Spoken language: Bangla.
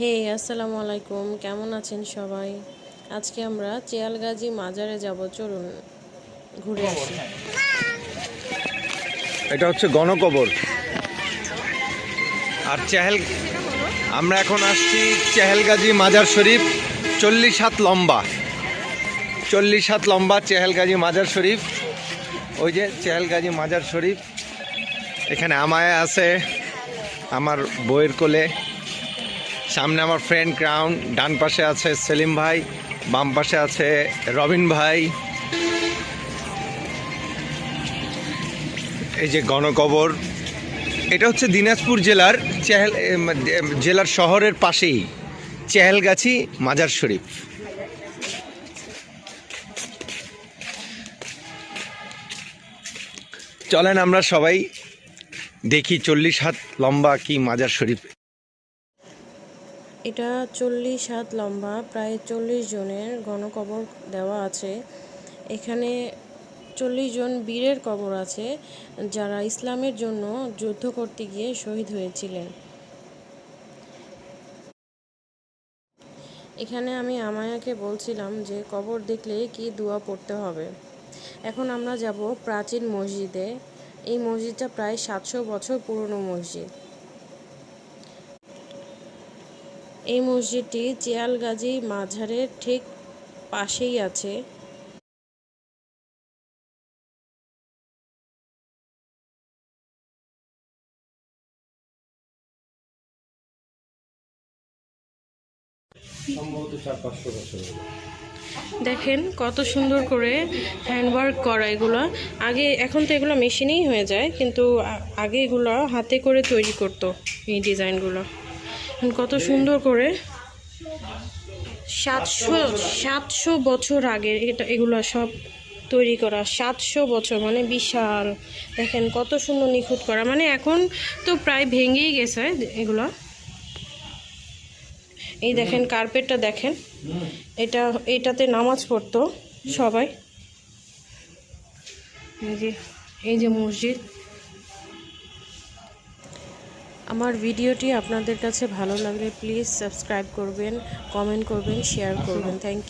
হে, আসসালামু আলাইকুম। কেমন আছেন সবাই? আজকে আমরা চেয়ালগাজী মাজারে যাব। চলুন, ঘুরে আসি। এটা হচ্ছে গণকবর। আর চেহেল আমরা এখন আসছি চেহেলগাজী মাজার শরীফ, চল্লিশ হাত লম্বা। চল্লিশ হাত লম্বা চেহেলগাজী মাজার শরীফ। ওই যে চেহেলগাজী মাজার শরীফ। এখানে আমায় আছে, আমার বইয়ের কোলে। সামনে আমার ফ্রেন্ড ক্রাউন ডান পাশে আছে সেলিম ভাই, বাম পাশে আছে রবিন ভাই। এই যে গণকবর, এটা হচ্ছে দিনাজপুর জেলার চেহেল জেলার শহরের পাশেই, চেহেলগাছি মাজার শরীফ। চলেন আমরা সবাই দেখি চল্লিশ হাত লম্বা কি মাজার শরীফ। এটা চল্লিশ হাত লম্বা, প্রায় চল্লিশ জনের গণকবর দেওয়া আছে। এখানে চল্লিশ জন বীরের কবর আছে, যারা ইসলামের জন্য যুদ্ধ করতে গিয়ে শহীদ হয়েছিলেন। এখানে আমি আমায়াকে বলছিলাম যে, কবর দেখলে কি দোয়া পড়তে হবে? এখন আমরা যাব প্রাচীন মসজিদে। এই মসজিদটা প্রায় সাতশো বছর পুরনো মসজিদ। এই মসজিদটি চিয়ালগাজী মাঝারের ঠিক পাশেই আছে। দেখেন কত সুন্দর করে হ্যান্ডওয়ার্ক করা এগুলো। আগে এখন তো এগুলো মেশিনেই হয়ে যায় কিন্তু আগে এগুলো হাতে করে তৈরি করতো এই ডিজাইনগুলো। কত সুন্দর করে। সাতশো সাতশো বছর আগে এটা, এগুলো সব তৈরি করা, সাতশো বছর মানে বিশাল। দেখেন কত সুন্দর নিখুঁত করা। মানে এখন তো প্রায় ভেঙেই গেছে এগুলো। এই দেখেন কার্পেটটা দেখেন। এটা, এটাতে নামাজ পড়তো সবাই। এই যে এই যে মসজিদ। আমার ভিডিওটি আপনাদের কাছে ভালো লাগলে প্লিজ সাবস্ক্রাইব করবেন কমেন্ট করবেন শেয়ার করবেন। থ্যাংক